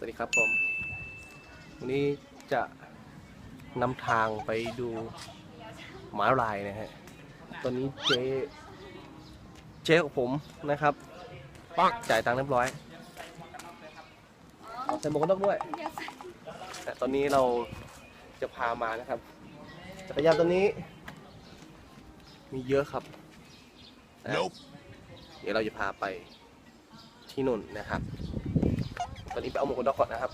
สวัสดีครับผม วันนี้จะนำทางไปดูหมาลายนะฮะ ตอนนี้เจ๊เจ๊ของผมนะครับ ปักจ่ายตังค์เรียบร้อยเอาใส่หมวกกันน็อกด้วยแต่ตอนนี้เราจะพามานะครับ จักรยานตัวนี้ มีเยอะครับนะ Nope. เดี๋ยวเราจะพาไปที่นุ่นนะครับต อนนี้ไปเอาหมวกกันน็อกก่อนนะครับ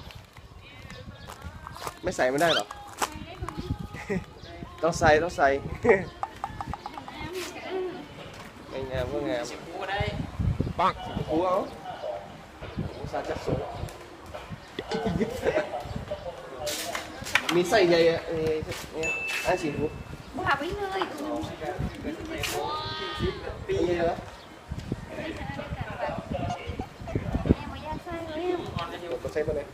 ไม่ใส่ไม่ได้หรอ ต้องใส่ต้องใส่ไม่งามก็งามกูได้ปักกูเอาอุตส่าห์จะสูงมีใส่ใหญ่อะเอ้ยเนี่ยอันสีหูบ่าไปเลยดูปีใหญ่เหรอ แม่บ่อยากใส่เลย ผมก็ใส่ไปเลย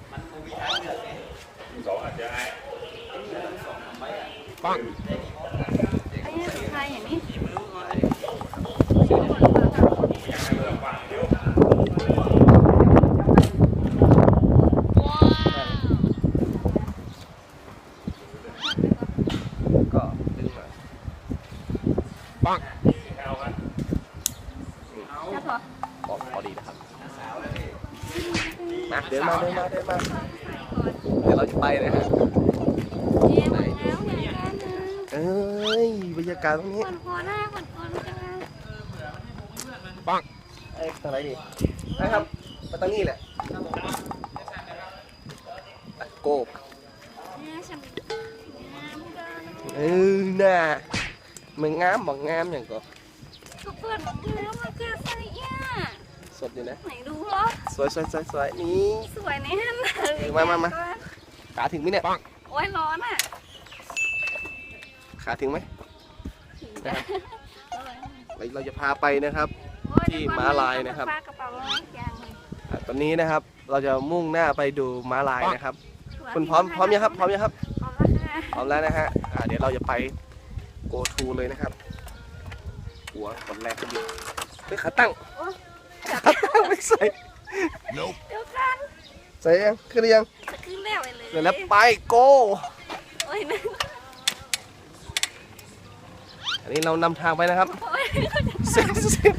ไอ้สุดท้ายอย่างนี้ ก็ดึงมา แล้วพอ พอพอดีนะครับ มาเดินมาเดินมาเดินมาเดี๋ยวเราจะไปนะฮะเย้หมดแล้วไงกันนึงเอ้ยบรรยากาศตรงนี้คนพอหน้าคนคนจังเลยไอ้ทางไหนดีนะครับไปทางนี้แหละตะโกบเนี่ยฉันงามกันเออน่ะมันงามบอกงามอย่างก็ก็เปิดแล้วมันก็ใส่อะ สดอยู่นะ ไหนดูเหรอสวยสวยสวยสวยนี่ สวยในฮั่นเลยมามามา ขาถึงไหมเนี่ย โอ้ยร้อนอะ ขาถึงไหมนะครับเราเราจะพาไปนะครับ ที่ม้าลายนะครับฝากกระเป๋าไว้อย่างหนึ่งอะตอนนี้นะครับเราจะมุ่งหน้าไปดูม้าลายนะครับ คุณพร้อมพร้อมยังครับ พร้อมยังครับ พร้อมแล้วค่ะพร้อมแล้วนะฮะอ่าเดี๋ยวเราจะไปโกทูเลยนะครับ หัวคนแรกก็ดีเฮ้ยขาตั้งโอ้ย ขาตั้งไม่ใส่ Nope. เดี๋ยวกันใส่ยังขึ้นหรือยังจะขึ้นแล้วไปเลยเดี๋ยวแล้วไปโกโอ้ยนึกอันนี้เรานำทางไปนะครับ โอ้ยเส้นเส้น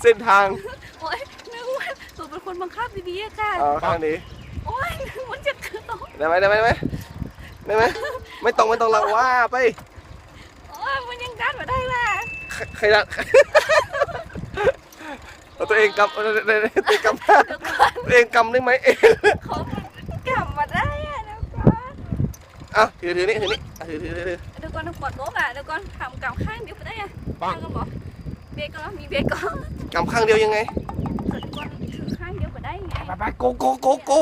เส้นทางโอ้ยนึกว่าหนูเป็นคนบังคับดีๆอะค่ะเอ่อข้างนี้โอ้ยนึกว่าจะขึ้นตรงได้ไหมได้ไหมได้ไหมได้ไหมไม่ต้องไม่ต้องละว่าไปโอ้ยมันยังกัดมาได้ล่ะใครใครละเอาตัวเองกำเอาตัวเองตัวเองกำเดี๋ยวก่อนตัวเองกำได้ไหมเองขอกลับมาได้อะเดี๋ยวก่อนอะถือถือนี่ถือนี่อะถือถือถือถือเดี๋ยวก่อนต้องปวดโต๊ะอะเดี๋ยวก่อนทำกลับข้างเดียวไปได้อะข้างกันบอกเบรกก่อนแล้วมีเบรกก่อนกำข้างเดียวยังไงเดี๋ยวก่อนถือข้างเดียวไปได้ไงไปไปโกโกโกโก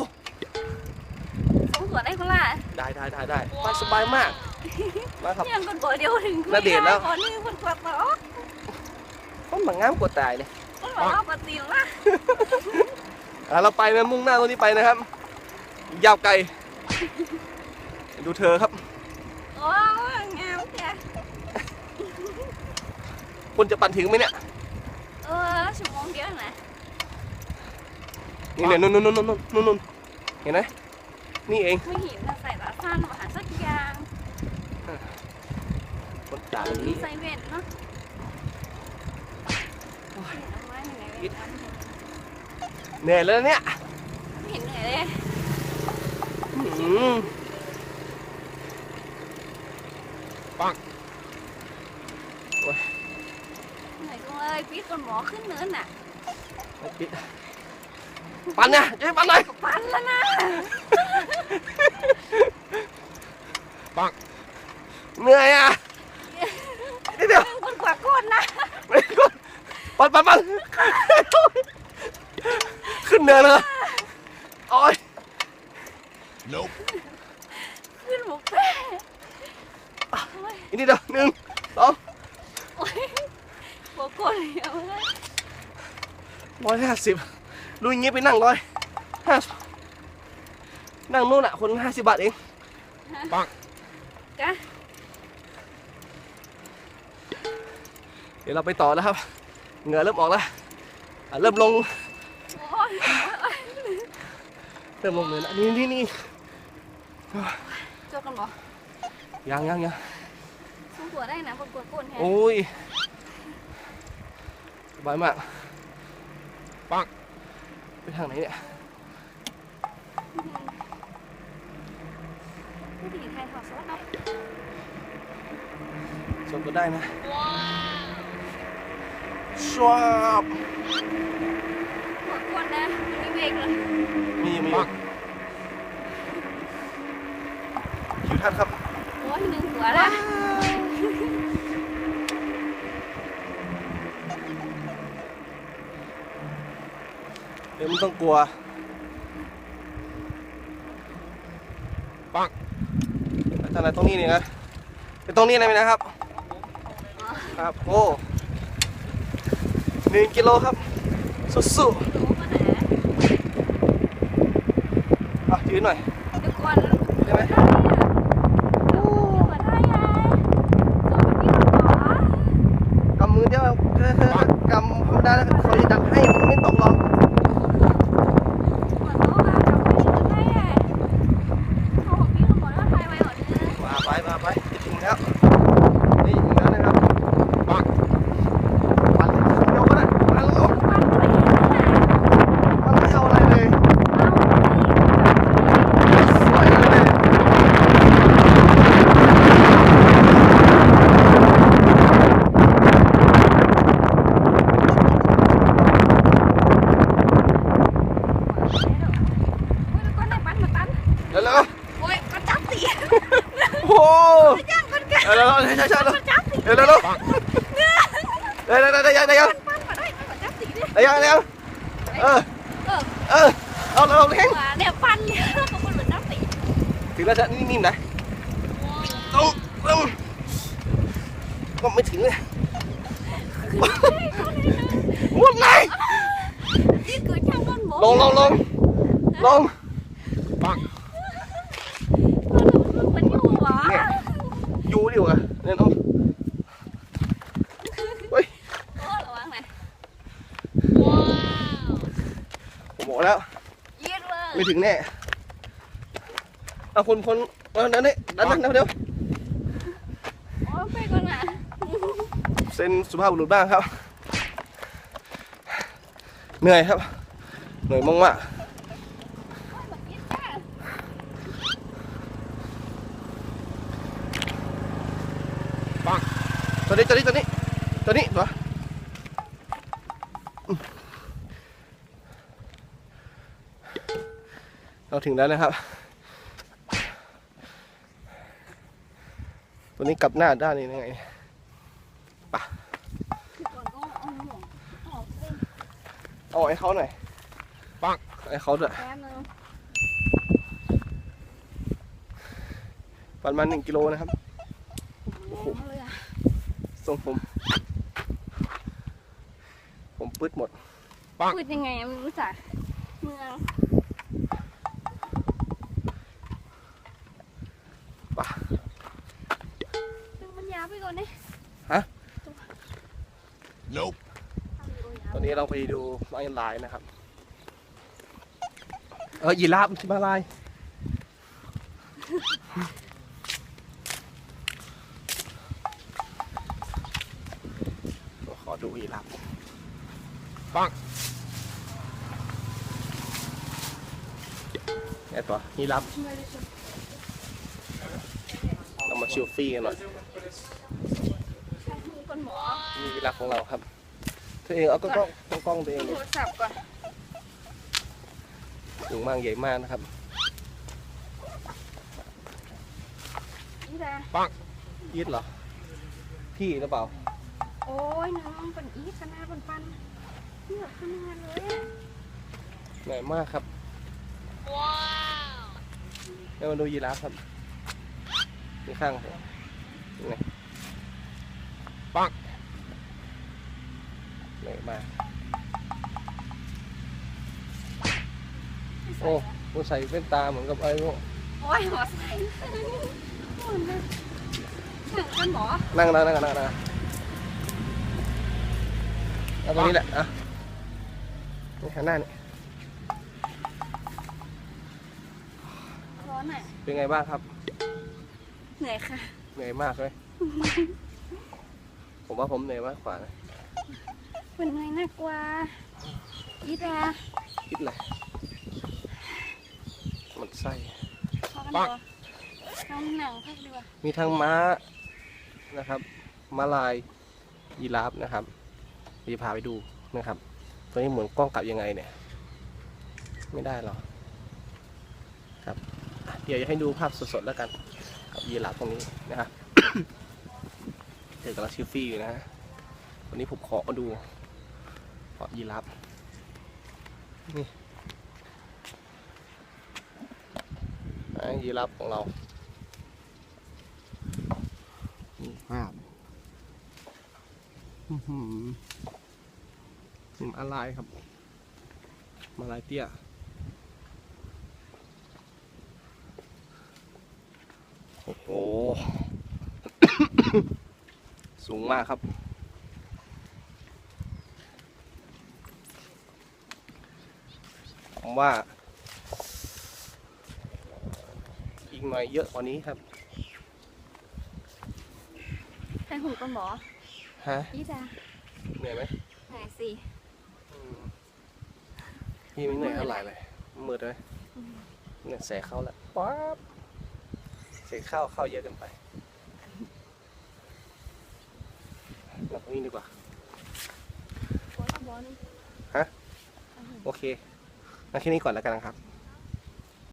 สองส่วนได้คนละได้ได้ได้ได้ไปสบายมากมาครับยังคนบอกเดียวถึงณเดชน์แล้วก่อนนี่คนกลับมาอ๋อมันมางามกว่าตายเลย คนบอกว่าปกติละอะเราไปนะมุ่งหน้าตรงนี้ไปนะครับ ยาวไกล ดูเธอครับ โอ้ยงามจ้ะคุณจะปั่นถึงไหมเนี่ย เออชั่วโมงเดียวนะนี่เนี่ยนู่นนู่นนู่นนู่นนู่นนู่นเห็นไหมนี่เองไม่เห็นนะใส่ตาสั้นมาหาสักอย่างคนตาแบบมีนี้ใส่เวทเนาะเอาไว้ไหนเว ทนะเหนื่อยแล้วเนี่ยไม่เห็นเหนื่อยเลยอืมปังเหนื่อยจังเลยพี่คนหมอขึ้นเนินน่ะปิดปั่นเนี่ยจะให้ปั่นหน่อยปันแล้วนะเหนื่อยอะนิดเดียว คนกว่าก้นนะ ไม่กด ปั่นปั่นปั่นขึ้นเนินเลยโอ้ย Nope. ขึ้นหมกแป้โอ้ยอีกนิดเดียวหนึ่งสองโอ้ยหัวก้นเอาเลยร้อยห้าสิบดูอย่างงี้ไปนั่งร้อยห้านั่งนู่นอะ คนห้าสิบบาทเองกะเดี๋ยวเราไปต่อแล้วครับ เหงื่อเริ่มออกแล้วอะเริ่มลงโอ้ยริ่มลงเลยนะนี่นี่นี่โจกกันบ่ยังยังยังสู้ตัวได้นะประกวดก้นแฮะโอ้ยสบายมากปังไปทางไหนเนี่ยวิธีไทยถอดสดเนาะชมก็ได้นะ ชวบหัวก้นนะมีเบรกเลยมีมีอยู่คิวทัดครับ โอ้ยหนึ่งหัวละเดี๋ยวมันต้องกลัว ปังทางไหนตรงนี้นี่นะไปตรงนี้เลยไหมนะครับ ครับ โอ้ หนึ่งกิโลครับ สู้รู้มาไหนๆอะยืนหน่อยเดี๋ยวก่อนได้ไหม หัวได้ไงโจกพี่หัว กำมือเดียวแค่แค่กำธรรมดาแล้วเขาจะดักให้ไม่ตกหรอก หัวโตมากับพี่หัวได้ไงเขาของพี่หัวแล้วไทยไว้หรอเนี่ย มาไปมาไปถึงแล้วนี่ถึงแล้วนะครับปังปันเดียวก็ได้ปันแล้ว ปั้นไปเห็นแล้วนะ มันไม่เอาอะไรเลย เอา สวยเลย เร็วเร็ว โอ้ยก็จับตี โอ้โห ย่างคนแก่ เร็วเร็วใช่ใช่ใช่เร็ว ก็จับตี เร็วเร็วเร็วเร็วเร็วเร็วได้ยังได้ยัง ปั้นมาได้ก็จับตีดิ ได้ยังได้ยังเออ เออ เออ เอาเอาเร่งเนี่ยปั้นเนี่ยแล้วก็มันเหมือนจับตีถึงแล้วจะนิ่มๆนะต้องต้องก็ไม่ถึงเลยหมดเลยนี่คือช่างก้นหมลงลงลงลงปังอยู่วะ อยู่ดิวะเนี่ยน้องเฮ้ย โอ้ระวังหน่อย ผมบอกแล้ว ยืดเลย ไม่ถึงแน่ เอาคนคนเอานั่นนี่ดันนั่นเดี๋ยวโอ้ไปก่อนนะเส้นสุภาพบุรุษบ้างครับ เหนื่อยครับ เหนื่อยมากมากปังตัวนี้ตัวนี้ตัวนี้ตัวนี้ตัวอืม เราถึงแล้วนะครับ ตัวนี้กลับหน้าด้านนี้ยังไงก่อนก็เอาหมวกออกเส้นเอาให้เขาหน่อยปังให้เขาด้วยแป๊บนึงประมาณหนึ่งกิโลนะครับโอ้โหเลยอะทรงผม ผมปืดหมดพูดยังไงไม่รู้จักเมือง ป่ะดึงมันยาวไปก่อนเนี่ย Nope. ตอนนี้เราไปดูไม้ลายนะครับ เออยีราฟที่มาลายขอดูยีราฟปังไงตัวยีราฟเรามา ชิลฟี่กันหน่อยก่อนหมอนี่ยีราฟของเราครับตัวเองเอากล้องกล้องกล้องตัวเองโทรศัพท์ก่อนสูงมากใหญ่มากนะครับนี่ดายีดเหรอ พี่หรือเปล่า โอ้ยน้องเป็นอีขนาดเป็นปันเลือกขนาดเลยอะใหญ่มากครับ ว้าวแล้วมาดูยีราฟครับ นี่ข้างผมนี่ไงปังใหญ่มากโอ้มันใส่เป็นตาเหมือนกับอะไรพวกโอ้ยหัวใส่หมดเลยถึงกันหมอนั่งนั่งนั่งนั่งนั่งเอาตรงนี้แหละอะนี่หันหน้านี่อนอะเป็นไงบ้างครับ เหนื่อยค่ะ เหนื่อยมากเลย ผมว่าผมเหนื่อยมากกว่านะเป็นไงน่ากลัวอีดาคิดอะไรมันไส้ พอกันตัวทำหนังพักดีกว่ามีทั้งม้านะครับม้าลายยีราฟนะครับเดี๋ยวพาไปดูนะครับ ตัวนี้เหมือนกล้องกลับยังไงเนี่ย ไม่ได้หรอกครับอะเดี๋ยวจะให้ดูภาพสดๆแล้วกันกับ ยีราฟตรงนี้นะครับเดี๋ยวกำลังชิลฟี่อยู่นะฮะวันนี้ผมขอมาดูเพาะยีราฟนี่อะยีราฟของเรานี่ภาพอื้อหือนี่มาลายครับ มาลายเตี้ย โอ้โห สูงมากครับ ผมว่าอีกหน่อยเยอะกว่านี้ครับใช่หุ่นก้นหมอฮะอีดาเหนื่อยไหมเหนื่อยสิอืมพี่ไม่เหนื่อยเท่าไหร่เลยมืดเลยเนี่ยแสเข้าแล้วป๊าบ เสกเข้าเข้าเยอะเกินไปหลับตรงนี้ดีกว่าก้นบอลโอเคงั้นแค่นี้ก่อนแล้วกันนะครับ